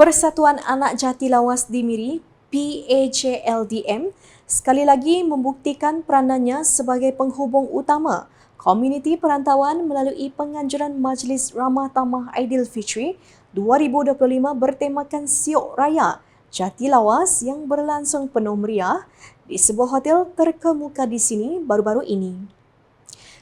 Persatuan Anak Jati Lawas di Miri, PAJLDM, sekali lagi membuktikan peranannya sebagai penghubung utama komuniti perantauan melalui penganjuran Majlis Ramah Tamah Aidilfitri 2025 bertemakan Siok Raya Jati Lawas yang berlangsung penuh meriah di sebuah hotel terkemuka di sini baru-baru ini.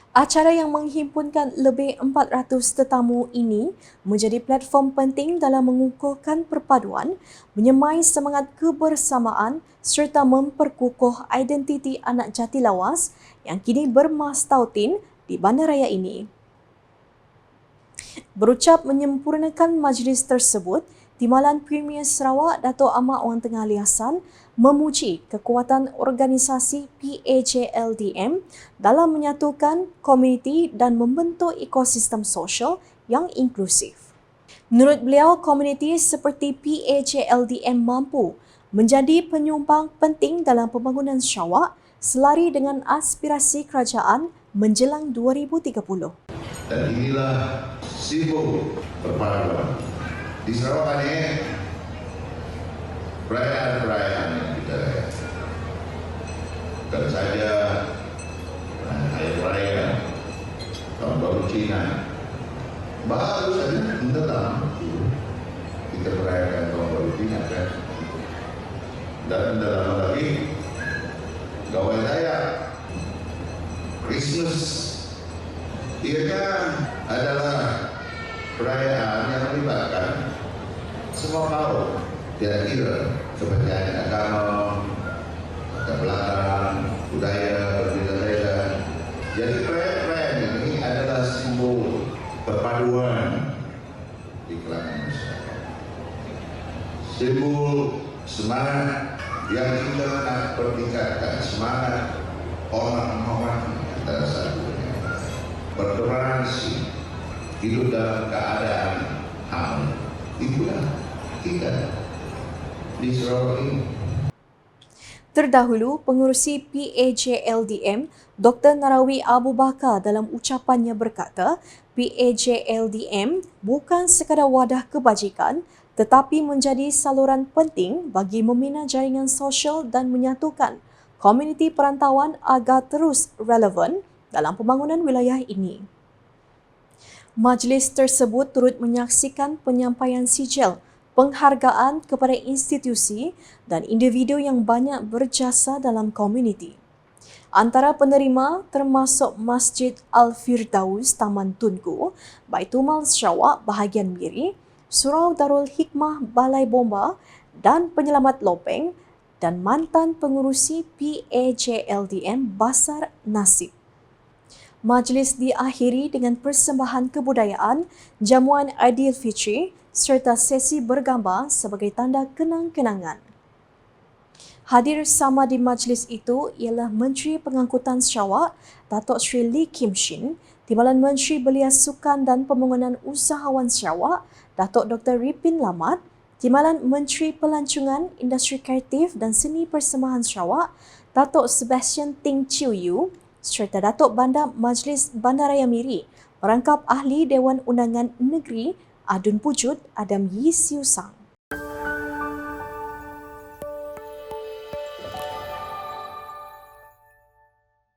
Acara yang menghimpunkan lebih 400 tetamu ini menjadi platform penting dalam mengukuhkan perpaduan, menyemai semangat kebersamaan serta memperkukuh identiti anak jati lawas yang kini bermastautin di bandaraya ini. Berucap menyempurnakan majlis tersebut, Timbalan Premier Sarawak Dato' Ahmad Wan Tengah Liasan memuji kekuatan organisasi PAJLDM dalam menyatukan komuniti dan membentuk ekosistem sosial yang inklusif. Menurut beliau, komuniti seperti PAJLDM mampu menjadi penyumbang penting dalam pembangunan Sarawak selari dengan aspirasi kerajaan menjelang 2030. Dan inilah simbol perpaduan di Sarawak ini perayaan-perayaan yang kita. Bukan saja hari raya tahun baru Cina, baru saja mendatang kita merayakan tahun baru Cina kan. Dan dalam lagi gawai saya Christmas. Ianya adalah perayaan yang melibatkan semua kaum tidak kira kepercayaan agama latar belakang budaya berbeda-beda jadi perayaan ini adalah simbol perpaduan di kalangan masyarakat. Simbol semangat yang kita nak pertingkatkan semangat orang menghormati antara satu. Bertoleransi hidup dalam keadaan harmoni itulah kita di Sarawak ini. Terdahulu, pengurusi PAJLDM, Dr. Narawi Abu Bakar dalam ucapannya berkata, PAJLDM bukan sekadar wadah kebajikan tetapi menjadi saluran penting bagi membina jaringan sosial dan menyatukan komuniti perantauan agar terus relevan dalam pembangunan wilayah ini. Majlis tersebut turut menyaksikan penyampaian sijil penghargaan kepada institusi dan individu yang banyak berjasa dalam komuniti. Antara penerima termasuk Masjid Al-Firdaus Taman Tunku, Baitumal Sarawak bahagian Miri, Surau Darul Hikmah Balai Bomba dan Penyelamat Lopeng dan mantan pengurusi PAJLDM Basar Nasib. Majlis diakhiri dengan persembahan kebudayaan, jamuan Aidilfitri serta sesi bergambar sebagai tanda kenang-kenangan. Hadir sama di majlis itu ialah Menteri Pengangkutan Sarawak, Datuk Sri Lee Kim Shin, Timbalan Menteri Belia Sukan dan Pembangunan Usahawan Sarawak, Datuk Dr. Ripin Lamat, Timbalan Menteri Pelancongan, Industri Kreatif dan Seni Persembahan Sarawak, Datuk Sebastian Ting Chiu Yu, serta Datuk Bandar Majlis Bandaraya Miri, merangkap Ahli Dewan Undangan Negeri Adun Pujut Adam Yi Siu Sang.